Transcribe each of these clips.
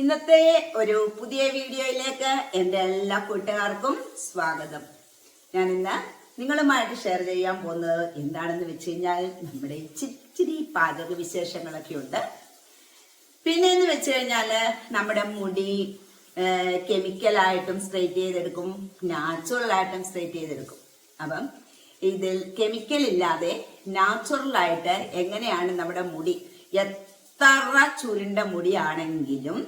ഇന്നത്തെ ഒരു പുതിയ വീഡിയോയിലേക്ക് എന്റെ എല്ലാ കൂട്ടുകാർക്കും സ്വാഗതം. ഞാൻ ഇന്ന് നിങ്ങളുമായിട്ട് ഷെയർ ചെയ്യാൻ പോകുന്നത് എന്താണെന്ന് വെച്ച് കഴിഞ്ഞാൽ നമ്മുടെ ഇച്ചിരി പാചക വിശേഷങ്ങളൊക്കെ ഉണ്ട്. പിന്നെ എന്ന് വെച്ച് കഴിഞ്ഞാൽ നമ്മുടെ മുടി കെമിക്കലായിട്ടും സ്ട്രൈറ്റ് ചെയ്തെടുക്കും നാച്ചുറൽ ആയിട്ടും സ്ട്രൈറ്റ് ചെയ്തെടുക്കും. അപ്പം ഇതിൽ കെമിക്കൽ ഇല്ലാതെ നാച്ചുറൽ ആയിട്ട് എങ്ങനെയാണ് നമ്മുടെ മുടി എത്ര ചുരുണ്ട മുടിയാണെങ്കിലും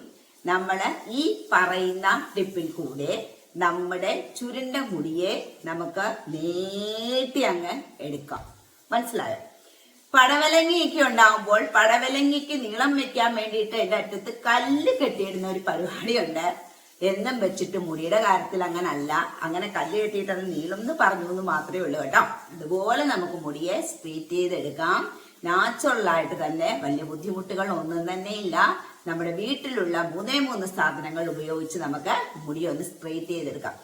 നമ്മൾ ഈ പറയുന്ന ടിപ്പിൽ കൂടെ നമ്മുടെ ചുരുണ്ട മുടിയെ നമുക്ക് നീട്ടി അങ്ങ് എടുക്കാം. മനസ്സിലായോ? പടവലങ്ങിയൊക്കെ ഉണ്ടാകുമ്പോൾ പടവലങ്ങിക്ക് നീളം വെക്കാൻ വേണ്ടിയിട്ട് എന്റെ അറ്റത്ത് കല്ല് കെട്ടിയിടുന്ന ഒരു പരിപാടിയുണ്ട്. എന്നും വെച്ചിട്ട് മുടിയുടെ കാര്യത്തിൽ അങ്ങനല്ല. അങ്ങനെ കല്ല് കെട്ടിയിട്ട് അത് നീളം എന്ന് പറഞ്ഞു എന്ന് മാത്രമേ ഉള്ളൂ കേട്ടോ. അതുപോലെ നമുക്ക് മുടിയെ സ്ട്രീറ്റ് ചെയ്തെടുക്കാം. നാച്ചുറൽ ആയിട്ട് തന്നെ വലിയ ബുദ്ധിമുട്ടുകൾ ഒന്നും തന്നെ ഇല്ല. നമ്മുടെ വീട്ടിലുള്ള മൂന്നേ മൂന്ന് സാധനങ്ങൾ ഉപയോഗിച്ച് നമുക്ക് മുടി ഒന്ന് സ്ട്രെയിറ്റ് ചെയ്തെടുക്കാം.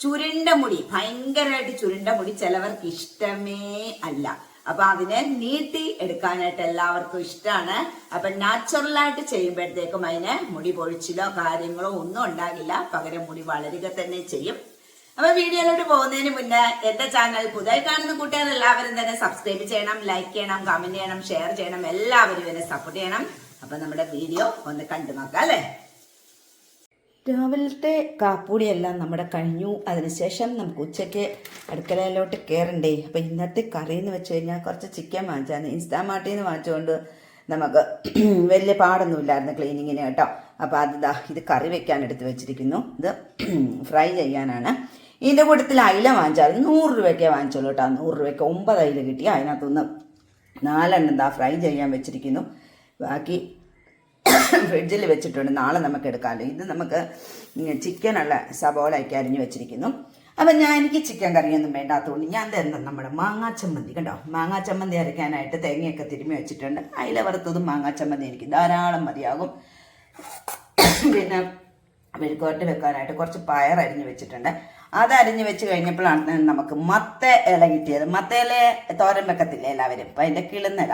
ചുരുണ്ട മുടി ഭയങ്കരമായിട്ട് ചുരുണ്ട മുടി ചിലവർക്ക് ഇഷ്ടമേ അല്ല. അപ്പൊ അതിനെ നീട്ടി എടുക്കാനായിട്ട് എല്ലാവർക്കും ഇഷ്ടമാണ് അപ്പൊ നാച്ചുറൽ ആയിട്ട് ചെയ്യുമ്പോഴത്തേക്കും അതിന് മുടി പൊഴിച്ചിലോ കാര്യങ്ങളോ ഒന്നും ഉണ്ടാകില്ല. പകരം മുടി വളരുക തന്നെ ചെയ്യും. അപ്പൊ വീഡിയോയിലോട്ട് പോകുന്നതിന് മുന്നേ എന്റെ ചാനൽ പുതിയ കാണുന്ന കൂട്ടുകാർ എല്ലാവരും തന്നെ സബ്സ്ക്രൈബ് ചെയ്യണം ലൈക്ക് ചെയ്യണം കമന്റ് ചെയ്യണം ഷെയർ ചെയ്യണം എല്ലാവരും എന്നെ സപ്പോർട്ട് ചെയ്യണം. അപ്പൊ നമ്മുടെ വീഡിയോ ഒന്ന് കണ്ടു നോക്കാം അല്ലേ? രാവിലത്തെ കാപ്പൂടിയെല്ലാം നമ്മുടെ കഴിഞ്ഞു. അതിനുശേഷം നമുക്ക് ഉച്ചയ്ക്ക് അടുക്കളയിലോട്ട് കയറണ്ടേ അപ്പോൾ ഇന്നത്തെ കറി എന്ന് വെച്ച് കഴിഞ്ഞാൽ കുറച്ച് ചിക്കൻ വാങ്ങിച്ചാണ് ഇൻസ്റ്റാ നിന്ന് വാങ്ങിച്ചുകൊണ്ട് നമുക്ക് വലിയ പാടൊന്നുമില്ലായിരുന്നു ക്ലീനിങ്ങിന് കേട്ടോ. അപ്പോൾ അത് ഇത് കറി വെക്കാൻ എടുത്ത് വെച്ചിരിക്കുന്നു. ഇത് ഫ്രൈ ചെയ്യാനാണ്. ഇതിന്റെ കൂട്ടത്തിൽ അയില വാങ്ങിച്ചാൽ നൂറ് രൂപയ്ക്കേ വാങ്ങിച്ചോളൂ കേട്ടോ. നൂറ് രൂപയ്ക്ക് ഒമ്പത് അയില കിട്ടി. അതിനകത്തുനിന്ന് നാലെണ്ണം എന്താ ഫ്രൈ ചെയ്യാൻ വെച്ചിരിക്കുന്നു. ബാക്കി ഫ്രിഡ്ജിൽ വെച്ചിട്ടുണ്ട്. നാളെ നമുക്ക് എടുക്കാമല്ലോ ഇത് നമുക്ക് ചിക്കനുള്ള സബോളയൊക്കെ അരിഞ്ഞു വെച്ചിരിക്കുന്നു. അപ്പം ഞാൻ എനിക്ക് ചിക്കൻ കറിയൊന്നും വേണ്ടാത്തതുകൊണ്ട് ഞാൻ തരുന്നത് നമ്മുടെ മാങ്ങാ ചമ്മന്തി കണ്ടോ? മാങ്ങാ ചമ്മന്തി അരയ്ക്കാനായിട്ട് തേങ്ങയൊക്കെ തിരുമ്മി വെച്ചിട്ടുണ്ട്. അയില വറുത്തതും മാങ്ങാ ചമ്മന്തി എനിക്ക് ധാരാളം മതിയാകും. പിന്നെ മെഴുക്കുവരട്ടി വെക്കാനായിട്ട് കുറച്ച് പയർ അരിഞ്ഞു വെച്ചിട്ടുണ്ട്. അത് അരിഞ്ഞു വെച്ച് കഴിഞ്ഞപ്പോഴാണ് നമുക്ക് മത്ത ഇല കിട്ടിയത്. മത്ത ഇല തോരൻ വെക്കത്തില്ല എല്ലാവരും? അപ്പം അതിന്റെ കിളുന്നില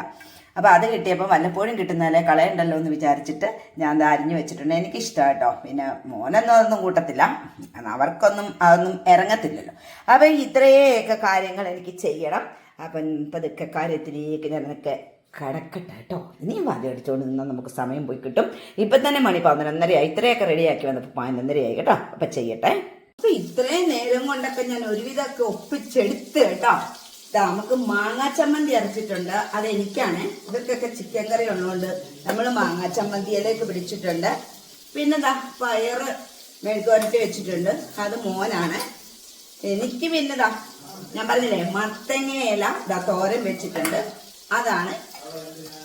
അപ്പോൾ അത് കിട്ടിയപ്പോൾ വല്ലപ്പോഴും കിട്ടുന്ന ഇല കളയണ്ടല്ലോ എന്ന് വിചാരിച്ചിട്ട് ഞാൻ അത് അരിഞ്ഞു വെച്ചിട്ടുണ്ട്. എനിക്കിഷ്ടം കേട്ടോ പിന്നെ മോനൊന്നും അതൊന്നും കൂട്ടത്തില്ല അവർക്കൊന്നും അതൊന്നും ഇറങ്ങത്തില്ലല്ലോ. അപ്പം ഇത്രയൊക്കെ കാര്യങ്ങൾ എനിക്ക് ചെയ്യണം. അപ്പം പതുക്കെ കാര്യത്തിലേക്ക് ഞാനൊക്കെ കടക്കട്ടെ കേട്ടോ. ഇനിയും വാതി അടിച്ചുകൊണ്ട് നിന്നാൽ നമുക്ക് സമയം പോയി കിട്ടും. ഇപ്പം തന്നെ മണി പതിനൊന്നരയായി. ഇത്രയൊക്കെ റെഡിയാക്കി വന്നപ്പോൾ പതിനൊന്നരയായി കേട്ടോ. അപ്പം ചെയ്യട്ടെ. അപ്പൊ ഇത്രയും നേരം കൊണ്ടൊക്കെ ഞാൻ ഒരുവിധമൊക്കെ ഒപ്പിച്ചെടുത്ത് കേട്ടോ. ഇതാ നമുക്ക് മാങ്ങാ ചമ്മന്തി അരച്ചിട്ടുണ്ട്. അത് എനിക്കാണ്. ഇവർക്കൊക്കെ ചിക്കൻ കറി ഉള്ളതുകൊണ്ട് നമ്മൾ മാങ്ങാ ചമ്മന്തിയിലേക്ക് പിടിച്ചിട്ടുണ്ട്. പിന്നെ ദാ പയറ് മെഴുക്കുവരട്ടി വെച്ചിട്ടുണ്ട്. അത് മോനാണ്. എനിക്ക് പിന്നെ ദാ ഞാൻ പറഞ്ഞില്ലേ മത്തങ്ങ ഇല ദാ തോരൻ വെച്ചിട്ടുണ്ട്. അതാണ്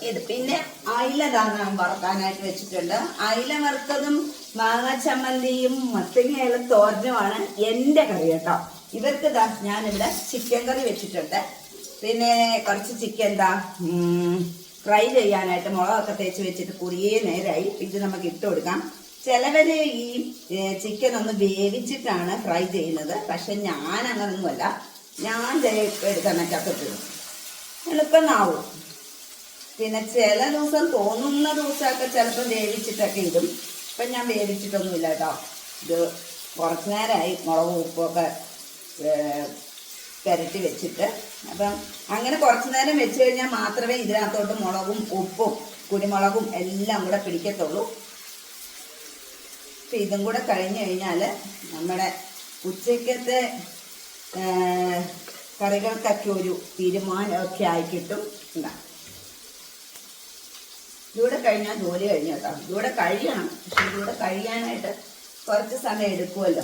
ഇത്. പിന്നെ അയില ദാ ഞാൻ വറുക്കാനായിട്ട് വെച്ചിട്ടുണ്ട്. അയില വറുത്തതും മാങ്ങ ചമ്മന്തിയും മത്തങ്ങ ഇല തോരനുമാണ് എന്റെ കറി കേട്ടോ. ഇവർക്ക് ദാ ഞാനിവിടെ ചിക്കൻ കറി വെച്ചിട്ടുണ്ട്. പിന്നെ കുറച്ച് ചിക്കൻ എന്താ ഫ്രൈ ചെയ്യാനായിട്ട് മുളകൊക്കെ തേച്ച് വെച്ചിട്ട് കുറേ നേരമായി ഇത് നമുക്ക് ഇട്ട് കൊടുക്കാം. ചിലവര് ഈ ചിക്കൻ ഒന്ന് വേവിച്ചിട്ടാണ് ഫ്രൈ ചെയ്യുന്നത്. പക്ഷെ ഞാൻ അങ്ങനൊന്നുമല്ല ഞാൻ എടുക്കാൻ ചക്കത്തിടും എളുപ്പമാവും. പിന്നെ ചില ദിവസം തോന്നുന്ന ദിവസമൊക്കെ ചിലപ്പോൾ വേവിച്ചിട്ടൊക്കെ ഇടും. ഇപ്പം ഞാൻ വേവിച്ചിട്ടൊന്നുമില്ല കേട്ടോ. ഇത് കുറച്ച് നേരമായി മുളകും ഉപ്പൊക്കെ പുരട്ടി വെച്ചിട്ട്. അപ്പം അങ്ങനെ കുറച്ച് നേരം വെച്ച് കഴിഞ്ഞാൽ മാത്രമേ ഇതിനകത്തോട്ട് മുളകും ഉപ്പും കുരുമുളകും എല്ലാം കൂടെ പിടിക്കത്തുള്ളൂ. അപ്പം ഇതും കൂടെ കഴിഞ്ഞ് കഴിഞ്ഞാൽ നമ്മുടെ ഉച്ചക്കത്തെ കറികൾക്കൊക്കെ ഒരു തീരുമാനമൊക്കെ ആയി കിട്ടും. എന്താ ഇതൂടെ കഴിഞ്ഞാൽ ജോലി കഴിഞ്ഞ കേട്ടോ ഇവിടെ കഴിയണം. പക്ഷെ ഇവിടെ കഴിയാനായിട്ട് കുറച്ച് സമയം എടുക്കുമല്ലോ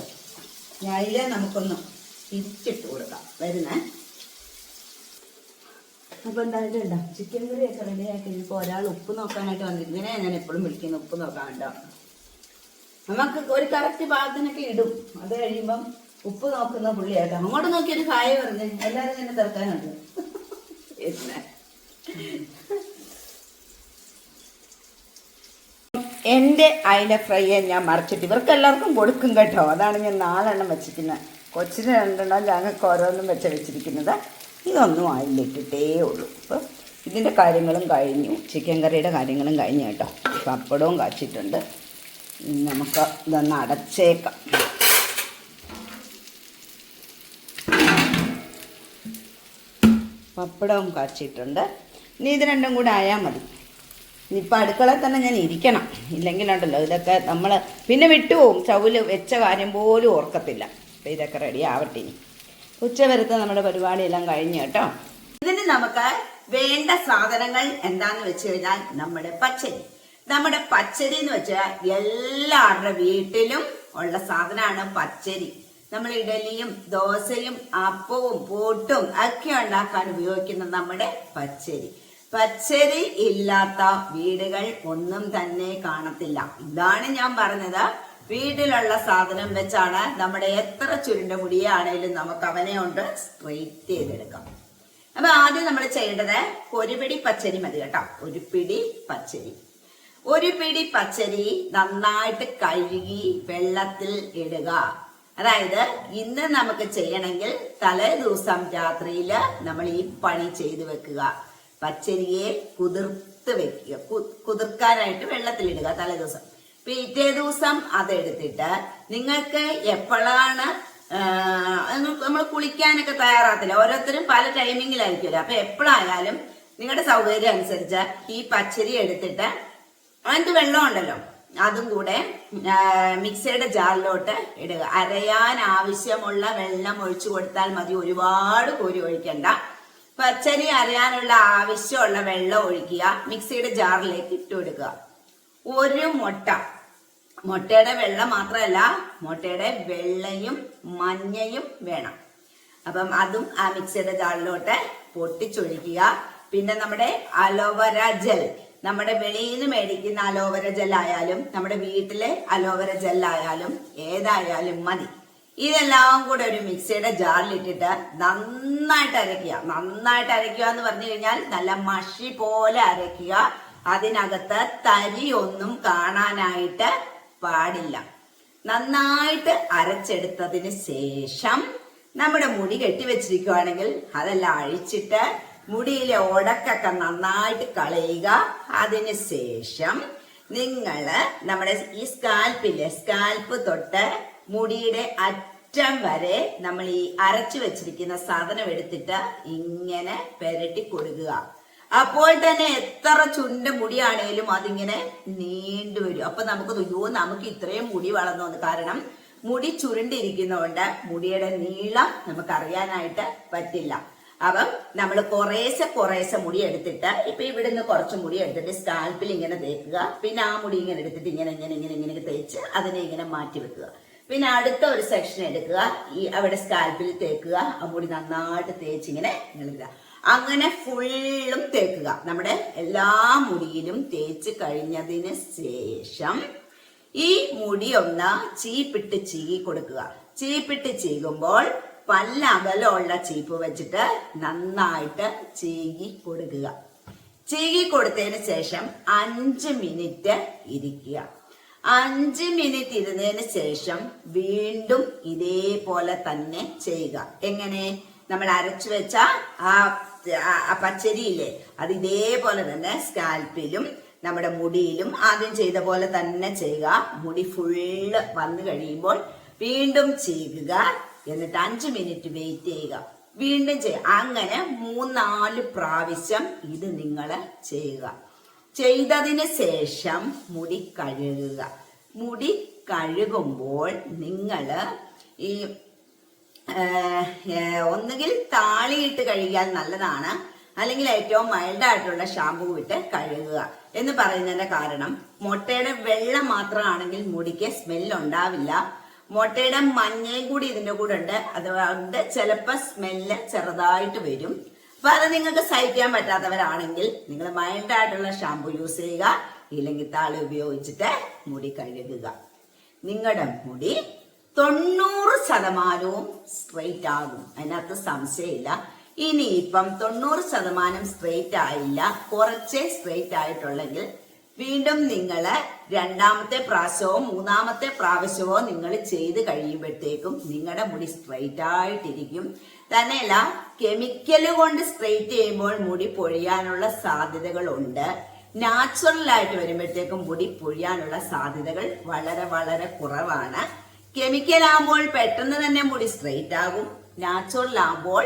ഞാനിലെ നമുക്കൊന്ന് തിരിച്ചിട്ട് കൊടുക്കാം. വരുന്നേ. അപ്പൊ എന്തായിട്ടുണ്ടോ ചിക്കൻ കറിയൊക്കെ റെഡിയാക്കി കഴിഞ്ഞപ്പോൾ ഒരാൾ ഉപ്പ് നോക്കാനായിട്ട് ഇങ്ങനെ ഞാൻ എപ്പോഴും വിളിക്കുന്നു ഉപ്പ് നോക്കാൻ കേട്ടോ നമുക്ക് ഒരു കറക്റ്റ് പാകത്തിനൊക്കെ ഇടും. അത് കഴിയുമ്പം ഉപ്പ് നോക്കുന്ന പുള്ളിയാട്ടോ അങ്ങോട്ട് നോക്കി ഒരു ഹായ് പറഞ്ഞ് എല്ലാവരും തന്നെ തിറക്കാനുണ്ട്. പിന്നെ എന്റെ അയില ഫ്രൈയെ ഞാൻ മറിച്ചിട്ട് ഇവർക്ക് എല്ലാവർക്കും കൊടുക്കും കേട്ടോ. അതാണ് ഞാൻ നാലെണ്ണം വെച്ചിരിക്കുന്നത് കൊച്ചിന് രണ്ടെണ്ണം ഞങ്ങൾക്ക് ഓരോന്നും വെച്ച് വെച്ചിരിക്കുന്നത്. ഇതൊന്നും അതിലിട്ടിട്ടേ ഉള്ളൂ. അപ്പോൾ ഇതിന്റെ കാര്യങ്ങളും കഴിഞ്ഞു. ചിക്കൻ കറിയുടെ കാര്യങ്ങളും കഴിഞ്ഞു കേട്ടോ. പപ്പടവും കാച്ചിട്ടുണ്ട്. നമുക്ക് ഇതൊന്ന് അടച്ചേക്കാം. പപ്പടവും കാച്ചിട്ടുണ്ട്. ഇനി ഇത് രണ്ടും കൂടെ ആയാൽ മതി. ഇനിയിപ്പോൾ അടുക്കളയിൽ തന്നെ ഞാൻ ഇരിക്കണം. ഇല്ലെങ്കിലുണ്ടല്ലോ ഇതൊക്കെ നമ്മൾ പിന്നെ വിട്ടുപോകും ചവിൽ വെച്ച കാര്യം പോലും ഓർക്കത്തില്ല. അപ്പോൾ ഇതൊക്കെ റെഡി ആവട്ടെ ഇനി. ഉച്ച വരുത്ത നമ്മുടെ പരിപാടിയെല്ലാം കഴിഞ്ഞു കേട്ടോ. ഇതിന് നമുക്ക് വേണ്ട സാധനങ്ങൾ എന്താണെന്ന് വെച്ച് കഴിഞ്ഞാൽ നമ്മുടെ പച്ചരി. നമ്മുടെ പച്ചരി എന്ന് വെച്ചാൽ എല്ലാവരുടെ വീട്ടിലും ഉള്ള സാധനമാണ് പച്ചരി. നമ്മൾ ഇഡലിയും ദോശയും അപ്പവും പൂട്ടും ഒക്കെ ഉണ്ടാക്കാൻ ഉപയോഗിക്കുന്ന നമ്മുടെ പച്ചരി. പച്ചരി ഇല്ലാത്ത വീടുകൾ ഒന്നും തന്നെ കാണത്തില്ല. ഇതാണ് ഞാൻ പറഞ്ഞത്. വീട്ടിലുള്ള സാധനം വെച്ചാണ് നമ്മുടെ എത്ര ചുരുണ്ട മുടിയാണേലും നമുക്ക് അവനെ കൊണ്ട് സ്ട്രെയിറ്റ് ചെയ്തെടുക്കാം. അപ്പൊ ആദ്യം നമ്മൾ ചെയ്യേണ്ടത് ഒരു പിടി പച്ചരി മതി കേട്ടോ. ഒരു പിടി പച്ചരി. ഒരു പിടി പച്ചരി നന്നായിട്ട് കഴുകി വെള്ളത്തിൽ ഇടുക. അതായത് ഇന്ന് നമുക്ക് ചെയ്യണമെങ്കിൽ തലേ ദിവസം രാത്രിയിൽ നമ്മൾ ഈ പണി ചെയ്തു വെക്കുക. പച്ചരിയെ കുതിർത്ത് വെക്കുക. കുതിർക്കാനായിട്ട് വെള്ളത്തിലിടുക തലേ ദിവസം പിറ്റേ ദിവസം അതെടുത്തിട്ട് നിങ്ങൾക്ക് എപ്പോഴാണ് നമ്മൾ കുളിക്കാനൊക്കെ തയ്യാറാത്തില്ല ഓരോരുത്തരും പല ടൈമിങ്ങിലായിരിക്കുമല്ലോ. അപ്പൊ എപ്പോഴായാലും നിങ്ങളുടെ സൗകര്യം അനുസരിച്ച് ഈ പച്ചരി എടുത്തിട്ട് അതിന്റെ വെള്ളം ഉണ്ടല്ലോ അതും കൂടെ മിക്സിയുടെ ജാറിലോട്ട് ഇടുക. അരയാൻ ആവശ്യമുള്ള വെള്ളം ഒഴിച്ചു കൊടുത്താൽ മതി. ഒരുപാട് കോരി ഒഴിക്കണ്ട. പച്ചരി അറിയാനുള്ള ആവശ്യമുള്ള വെള്ളം ഒഴിക്കുക. മിക്സിയുടെ ജാറിലേക്ക് ഇട്ട് കൊടുക്കുക. ഒരു മുട്ട. മുട്ടയുടെ വെള്ളം മാത്രമല്ല മുട്ടയുടെ വെള്ളയും മഞ്ഞയും വേണം. അപ്പം അതും ആ മിക്സിയുടെ ജാറിലോട്ട് പൊട്ടിച്ചൊഴിക്കുക. പിന്നെ നമ്മുടെ അലോവര ജെൽ. നമ്മുടെ വെളിയിൽ നിന്ന് മേടിക്കുന്ന അലോവര ജെല്ലായാലും നമ്മുടെ വീട്ടിലെ അലോവര ജെല്ലായാലും ഏതായാലും മതി. ഇതെല്ലാം കൂടെ ഒരു മിക്സിയുടെ ജാറിലിട്ടിട്ട് നന്നായിട്ട് അരയ്ക്കുക. നന്നായിട്ട് അരയ്ക്കുക എന്ന് പറഞ്ഞു കഴിഞ്ഞാൽ നല്ല മഷി പോലെ അരയ്ക്കുക. അതിനകത്ത് തരി ഒന്നും കാണാനായിട്ട് പാടില്ല. നന്നായിട്ട് അരച്ചെടുത്തതിന് ശേഷം നമ്മുടെ മുടി കെട്ടിവെച്ചിരിക്കുവാണെങ്കിൽ അതെല്ലാം അഴിച്ചിട്ട് മുടിയിലെ ഉടക്കൊക്കെ നന്നായിട്ട് കളയുക. അതിന് ശേഷം നിങ്ങൾ നമ്മുടെ ഈ സ്കാൽപ്പില്ലേ സ്കാൽപ്പ് തൊട്ട് മുടിയുടെ അറ്റം വരെ നമ്മൾ ഈ അരച്ചു വെച്ചിരിക്കുന്ന സാധനം എടുത്തിട്ട് ഇങ്ങനെ പെരട്ടി കൊടുക്കുക. അപ്പോൾ തന്നെ എത്ര ചുണ്ട മുടിയാണേലും അതിങ്ങനെ നീണ്ടു വരും. അപ്പൊ നമുക്ക് അയ്യോ നമുക്ക് ഇത്രയും മുടി വളർന്നു കാരണം മുടി ചുരുണ്ടിരിക്കുന്നതുകൊണ്ട് മുടിയുടെ നീളം നമുക്ക് അറിയാനായിട്ട് പറ്റില്ല. അപ്പം നമ്മൾ കുറേശ്ശെ കുറേശ്ശെ മുടി എടുത്തിട്ട് ഇപ്പൊ ഇവിടുന്ന് കുറച്ച് മുടി എടുത്തിട്ട് സ്കാൽപ്പിൽ ഇങ്ങനെ തേക്കുക. പിന്നെ ആ മുടി ഇങ്ങനെ എടുത്തിട്ട് ഇങ്ങനെ ഇങ്ങനെ ഇങ്ങനെ ഇങ്ങനെ തേച്ച് അതിനെ ഇങ്ങനെ മാറ്റി വെക്കുക. പിന്നെ അടുത്ത ഒരു സെക്ഷൻ എടുക്കുക. ഈ അവിടെ സ്കാൽപ്പിൽ തേക്കുക. അമ്മൂടി മുടി നന്നായിട്ട് തേച്ച് ഇങ്ങനെ അങ്ങനെ ഫുള്ളും തേക്കുക. നമ്മുടെ എല്ലാ മുടിയിലും തേച്ച് കഴിഞ്ഞതിന് ശേഷം ഈ മുടി ഒന്ന് ചീപ്പിട്ട് ചീകി കൊടുക്കുക. ചീപ്പിട്ട് ചീകുമ്പോൾ പല്ല അകലമുള്ള ചീപ്പ് വെച്ചിട്ട് നന്നായിട്ട് ചീകി കൊടുക്കുക. ചീകി കൊടുത്തതിന് ശേഷം അഞ്ച് മിനിറ്റ് ഇരിക്കുക. അഞ്ച് മിനിറ്റ് ഇരുന്നതിന് ശേഷം വീണ്ടും ഇതേപോലെ തന്നെ ചെയ്യുക. എങ്ങനെ? നമ്മൾ അരച്ചു വെച്ച ആ പച്ചരിയില്ലേ അത് ഇതേപോലെ തന്നെ സ്കാൽപ്പിലും നമ്മുടെ മുടിയിലും ആദ്യം ചെയ്ത പോലെ തന്നെ ചെയ്യുക. മുടി ഫുള്ള് വന്നു കഴിയുമ്പോൾ വീണ്ടും ചെയ്യുക. എന്നിട്ട് അഞ്ച് മിനിറ്റ് വെയിറ്റ് ചെയ്യുക. വീണ്ടും ചെയ്യുക. അങ്ങനെ മൂന്നാൽ പ്രാവശ്യം ഇത് നിങ്ങൾ ചെയ്യുക. ചെയ്തതിന് ശേഷം മുടി കഴുകുക. മുടി കഴുകുമ്പോൾ നിങ്ങൾ ഈ ഒന്നുകിൽ താളിയിട്ട് കഴുകിയാൽ നല്ലതാണ്. അല്ലെങ്കിൽ ഏറ്റവും മൈൽഡായിട്ടുള്ള ഷാമ്പു ഇട്ട് കഴുകുക എന്ന് പറയുന്നതിന്റെ കാരണം മുട്ടയുടെ വെള്ളം മാത്രമാണെങ്കിൽ മുടിക്ക് സ്മെല്ല് ഉണ്ടാവില്ല. മുട്ടയുടെ മഞ്ഞയും കൂടി ഇതിന്റെ കൂടെ ഉണ്ട്. അതുകൊണ്ട് ചിലപ്പോൾ സ്മെല്ല് ചെറുതായിട്ട് വരും. അത് നിങ്ങൾക്ക് സഹിക്കാൻ പറ്റാത്തവരാണെങ്കിൽ നിങ്ങൾ മൈൽഡ് ആയിട്ടുള്ള ഷാമ്പു യൂസ് ചെയ്യുക ഇല്ലെങ്കിൽ താളി ഉപയോഗിച്ചിട്ട് മുടി കഴുകുക. നിങ്ങളുടെ മുടി തൊണ്ണൂറ് ശതമാനവും സ്ട്രെയിറ്റ് ആകും. അതിനകത്ത് സംശയമില്ല. ഇനിയിപ്പം തൊണ്ണൂറ് ശതമാനം സ്ട്രെയിറ്റ് ആയില്ല. കുറച്ചേ സ്ട്രെയിറ്റ് ആയിട്ടുള്ളെങ്കിൽ വീണ്ടും നിങ്ങൾ രണ്ടാമത്തെ പ്രാവശ്യമോ മൂന്നാമത്തെ പ്രാവശ്യമോ നിങ്ങൾ ചെയ്ത് കഴിയുമ്പോഴത്തേക്കും നിങ്ങളുടെ മുടി സ്ട്രെയിറ്റ് ആയിട്ടിരിക്കും. തന്നെയല്ല കെമിക്കൽ കൊണ്ട് സ്ട്രെയിറ്റ് ചെയ്യുമ്പോൾ മുടി പൊഴിയാനുള്ള സാധ്യതകളുണ്ട്. നാച്ചുറൽ ആയിട്ട് വരുമ്പോഴത്തേക്കും മുടി പൊഴിയാനുള്ള സാധ്യതകൾ വളരെ വളരെ കുറവാണ്. കെമിക്കൽ ആകുമ്പോൾ പെട്ടെന്ന് തന്നെ മുടി സ്ട്രെയിറ്റ് ആകും. നാച്ചുറൽ ആകുമ്പോൾ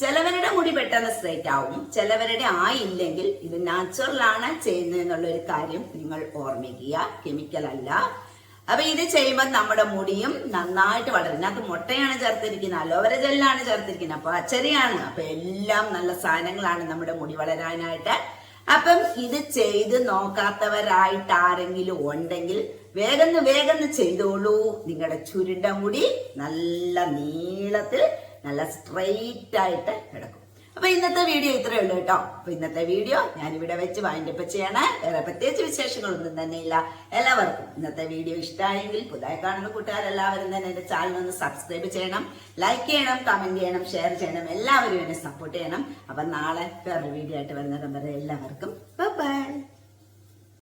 ചിലവരുടെ മുടി പെട്ടെന്ന് സ്ട്രെയിറ്റ് ആവും. ചിലവരുടെ ആയില്ലെങ്കിൽ ഇത് നാച്ചുറൽ ആണ് ചെയ്യുന്നതെന്നുള്ള ഒരു കാര്യം നിങ്ങൾ ഓർമ്മിക്കുക. കെമിക്കൽ അല്ല. അപ്പൊ ഇത് ചെയ്യുമ്പോൾ നമ്മുടെ മുടിയും നന്നായിട്ട് വളരും. ഇതിനകത്ത് മുട്ടയാണ് ചേർത്തിരിക്കുന്നത് അലോവര ജെല്ലാണ് ചേർത്തിരിക്കുന്നത്. അപ്പൊ അച്ചരിയാണ്. അപ്പൊ എല്ലാം നല്ല സാധനങ്ങളാണ് നമ്മുടെ മുടി വളരാനായിട്ട്. അപ്പം ഇത് ചെയ്ത് നോക്കാത്തവരായിട്ട് ആരെങ്കിലും ഉണ്ടെങ്കിൽ വേഗം വേഗം ചെയ്തോളൂ. നിങ്ങളുടെ ചുരുണ്ട മുടി നല്ല നീളത്തിൽ നല്ല സ്ട്രെയിറ്റ് ആയിട്ട് കിടക്കും. അപ്പൊ ഇന്നത്തെ വീഡിയോ ഇത്രയേ ഉള്ളൂ കേട്ടോ. അപ്പൊ ഇന്നത്തെ വീഡിയോ ഞാനിവിടെ വെച്ച് വൈൻഡപ്പ് ചെയ്യണേ. വേറെ പ്രത്യേകിച്ച് വിശേഷങ്ങളൊന്നും തന്നെ ഇല്ല എല്ലാവർക്കും ഇന്നത്തെ വീഡിയോ ഇഷ്ടമായെങ്കിൽ പുതുതായി കാണുന്ന കൂട്ടുകാരെല്ലാവരും തന്നെ എന്റെ ചാനൽ ഒന്ന് സബ്സ്ക്രൈബ് ചെയ്യണം ലൈക്ക് ചെയ്യണം കമന്റ് ചെയ്യണം ഷെയർ ചെയ്യണം. എല്ലാവരും എന്നെ സപ്പോർട്ട് ചെയ്യണം. അപ്പൊ നാളെ വേറൊരു വീഡിയോ ആയിട്ട് വരുന്നതും വരെ എല്ലാവർക്കും. ബൈ